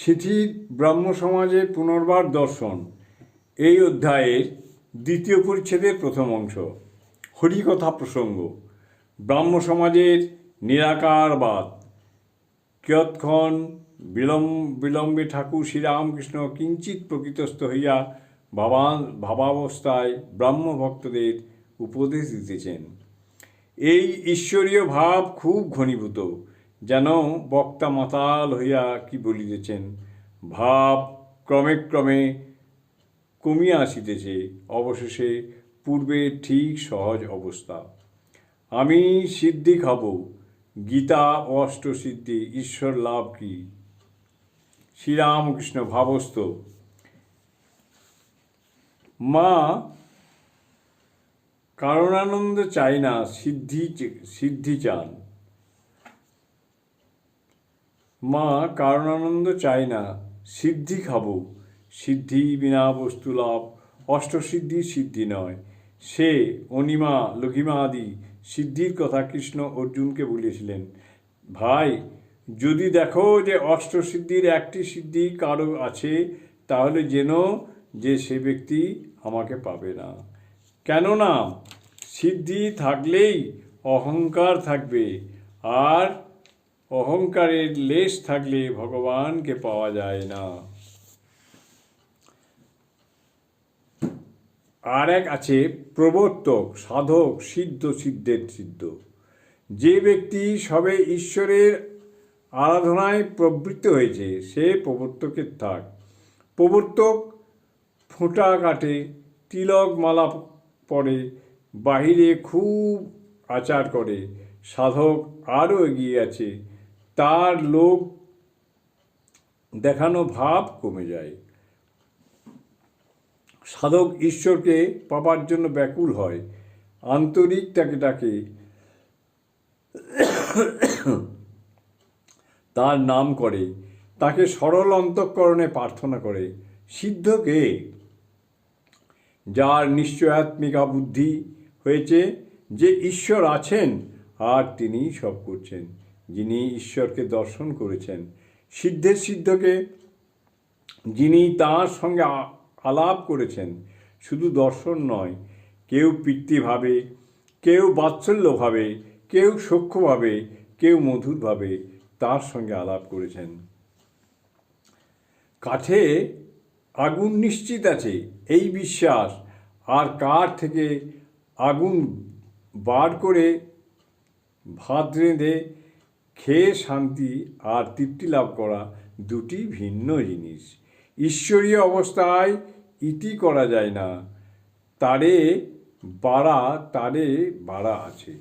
শিথির ব্রাহ্ম সমাজের পুনর্বার দর্শন। এই অধ্যায়ের দ্বিতীয় পরিচ্ছেদের প্রথম অংশ। হরিকথা প্রসঙ্গ। ব্রাহ্ম সমাজের নিরাকারবাদ। কিয়ৎক্ষণ বিলম্ব, বিলম্বে ঠাকুর শ্রীরামকৃষ্ণ কিঞ্চিত প্রকৃতস্থ হইয়া ভাবা, ভাবাবস্থায় ব্রাহ্ম ভক্তদের উপদেশ দিতেছেন। এই ঈশ্বরীয় ভাব খুব ঘনীভূত। যেন বক্তা মাতাল হইয়া কি বলিতেছেন? ভাব ক্রমে ক্রমে কমিয়া আসিতেছে। অবশেষে পূর্বে ঠিক সহজ অবস্থা। আমি সিদ্ধি খাব। গীতা অষ্টসিদ্ধি ঈশ্বর লাভ কি? শ্রীরামকৃষ্ণ ভাবস্থ। মা, কারণানন্দ চাই না, সিদ্ধি সিদ্ধি চান। মা কারণানন্দ চাই না, সিদ্ধি খাব। সিদ্ধি বিনা বস্তু লাভ, অষ্টসিদ্ধি সিদ্ধি নয়। সে, অনিমা, লঘিমা আদি, সিদ্ধির কথা কৃষ্ণ অর্জুনকে বলেছিলেন ভাই, যদি দেখো যে অষ্টসিদ্ধির একটি সিদ্ধি কারও আছে, তাহলে যেন যে সে ব্যক্তি আমাকে পাবে না। কেননা সিদ্ধি থাকলেই অহংকার থাকবে, আর অহংকারের লেশ থাকলে ভগবানকে পাওয়া যায় না। আর এক আছে প্রবর্তক, সাধক, সিদ্ধ, সিদ্ধের সিদ্ধ। যে ব্যক্তি সবে ঈশ্বরের আরাধনায় প্রবৃত্ত হয়েছে, সে প্রবর্তকের থাক। প্রবর্তক ফোঁটা কাটে, তিলক মালা পরে, বাহিরে খুব আচার করে। সাধক আরও এগিয়ে আছে তার লোক দেখানো ভাব কমে যায়। সাধক ঈশ্বরকে পাবার জন্য ব্যাকুল হয়। আন্তরিক তাকে ডাকে। তার নাম করে। তাকে সরল অন্তঃকরণে প্রার্থনা করে। সিদ্ধকে যার নিশ্চয়াত্মিকা বুদ্ধি হয়েছে যে ঈশ্বর আছেন আর তিনি সব করছেন। যিনি ঈশ্বরকে দর্শন করেছেন, সিদ্ধের সিদ্ধকে যিনি তার সঙ্গে আলাপ করেছেন, শুধু দর্শন নয়, কেউ পিতৃভাবে, কেউ বাৎসল্যভাবে, কেউ সূক্ষ্মভাবে, কেউ মধুরভাবে তার সঙ্গে আলাপ করেছেন। কাঠে আগুন নিশ্চিত আছে, এই বিশ্বাস। আর কাঠ থেকে আগুন বার করে ভাত রেঁধে খেয়ে শান্তি আর তৃপ্তি লাভ করা দুটি ভিন্ন জিনিস। ঈশ্বরীয় অবস্থায় ইতি করা যায় না। তারে বাড়া তারে বাড়া আছে।